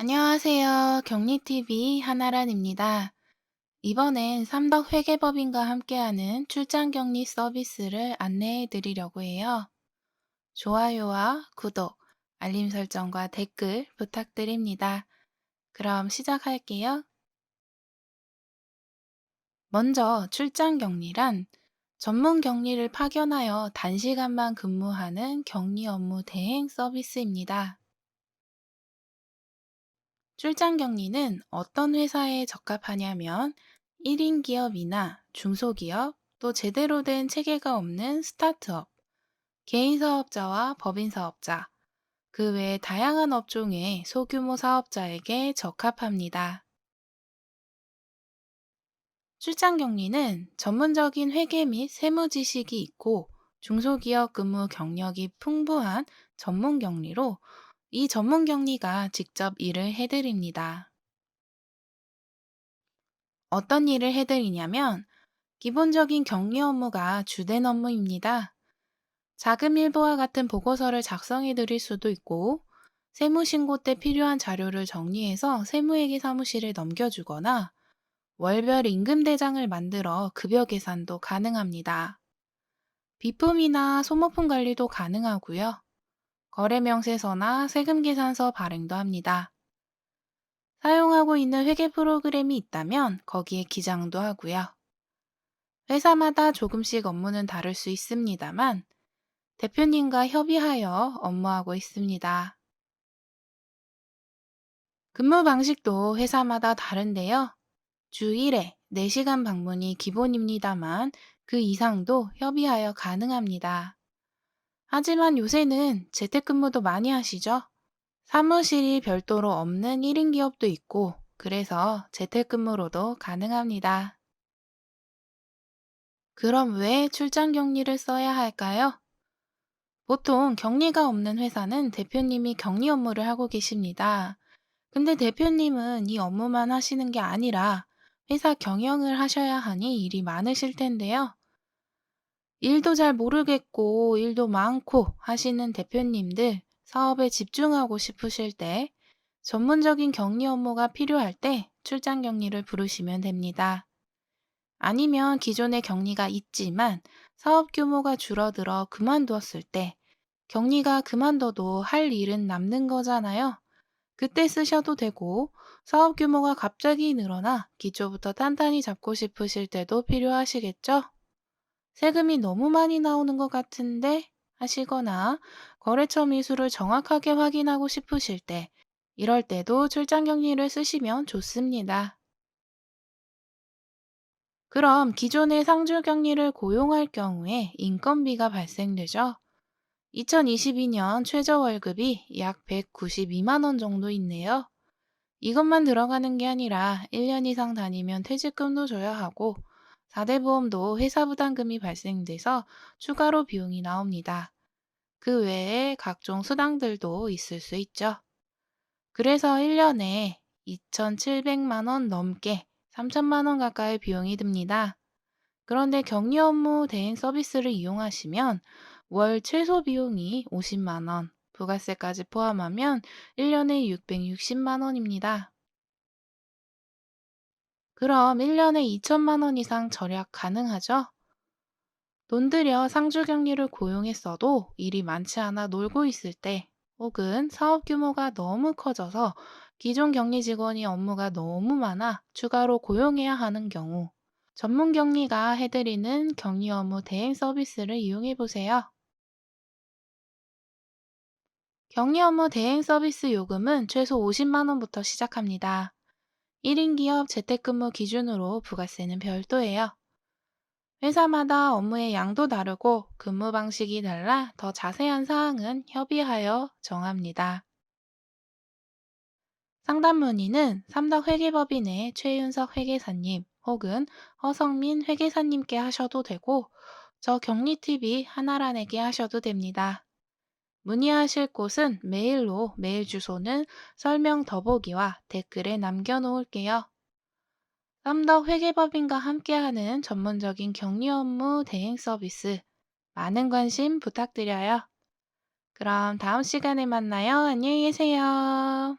안녕하세요. 경리TV 한나란입니다. 이번엔 삼덕회계법인과 함께하는 출장 격리 서비스를 안내해 드리려고 해요. 좋아요와 구독, 알림 설정과 댓글 부탁드립니다. 그럼 시작할게요. 먼저 출장 격리란 전문 격리를 파견하여 단시간만 근무하는 격리 업무 대행 서비스입니다. 출장 격리는 어떤 회사에 적합하냐면 1인 기업이나 중소기업, 또 제대로 된 체계가 없는 스타트업, 개인 사업자와 법인 사업자, 그 외 다양한 업종의 소규모 사업자에게 적합합니다. 출장 격리는 전문적인 회계 및 세무 지식이 있고 중소기업 근무 경력이 풍부한 전문 격리로 이 전문 격리가 직접 일을 해드립니다. 어떤 일을 해드리냐면 기본적인 격리 업무가 주된 업무입니다. 자금 일보와 같은 보고서를 작성해 드릴 수도 있고 세무신고 때 필요한 자료를 정리해서 세무회계 사무실에 넘겨주거나 월별 임금 대장을 만들어 급여 계산도 가능합니다. 비품이나 소모품 관리도 가능하고요. 거래명세서나 세금계산서 발행도 합니다. 사용하고 있는 회계 프로그램이 있다면 거기에 기장도 하고요. 회사마다 조금씩 업무는 다를 수 있습니다만 대표님과 협의하여 업무하고 있습니다. 근무 방식도 회사마다 다른데요. 주 1회 4시간 방문이 기본입니다만 그 이상도 협의하여 가능합니다. 하지만 요새는 재택근무도 많이 하시죠? 사무실이 별도로 없는 1인 기업도 있고, 그래서 재택근무로도 가능합니다. 그럼 왜 출장 격리를 써야 할까요? 보통 격리가 없는 회사는 대표님이 격리 업무를 하고 계십니다. 근데 대표님은 이 업무만 하시는 게 아니라 회사 경영을 하셔야 하니 일이 많으실 텐데요. 일도 잘 모르겠고 일도 많고 하시는 대표님들 사업에 집중하고 싶으실 때 전문적인 격리 업무가 필요할 때 출장 격리를 부르시면 됩니다. 아니면 기존의 격리가 있지만 사업 규모가 줄어들어 그만두었을 때 격리가 그만둬도 할 일은 남는 거잖아요. 그때 쓰셔도 되고 사업 규모가 갑자기 늘어나 기초부터 탄탄히 잡고 싶으실 때도 필요하시겠죠? 세금이 너무 많이 나오는 것 같은데 하시거나 거래처 미수를 정확하게 확인하고 싶으실 때 이럴 때도 출장 격리를 쓰시면 좋습니다. 그럼 기존의 상주 격리를 고용할 경우에 인건비가 발생되죠. 2022년 최저 월급이 약 192만 원 정도 있네요. 이것만 들어가는 게 아니라 1년 이상 다니면 퇴직금도 줘야 하고 4대 보험도 회사 부담금이 발생돼서 추가로 비용이 나옵니다. 그 외에 각종 수당들도 있을 수 있죠. 그래서 1년에 2,700만 원 넘게 3천만 원 가까이 비용이 듭니다. 그런데 격리 업무 대행 서비스를 이용하시면 월 최소 비용이 50만 원, 부가세까지 포함하면 1년에 660만 원입니다. 그럼 1년에 2천만 원 이상 절약 가능하죠? 돈 들여 상주 격리를 고용했어도 일이 많지 않아 놀고 있을 때 혹은 사업 규모가 너무 커져서 기존 격리 직원이 업무가 너무 많아 추가로 고용해야 하는 경우 전문 격리가 해드리는 격리 업무 대행 서비스를 이용해 보세요. 격리 업무 대행 서비스 요금은 최소 50만 원부터 시작합니다. 1인 기업 재택근무 기준으로 부가세는 별도예요. 회사마다 업무의 양도 다르고 근무 방식이 달라 더 자세한 사항은 협의하여 정합니다. 상담 문의는 삼덕회계법인의 최윤석 회계사님 혹은 허성민 회계사님께 하셔도 되고 저 격리TV 하나란에게 하셔도 됩니다. 문의하실 곳은 메일로 메일 주소는 설명 더보기와 댓글에 남겨놓을게요. 쌈덕 회계법인과 함께하는 전문적인 격리 업무 대행 서비스 많은 관심 부탁드려요. 그럼 다음 시간에 만나요. 안녕히 계세요.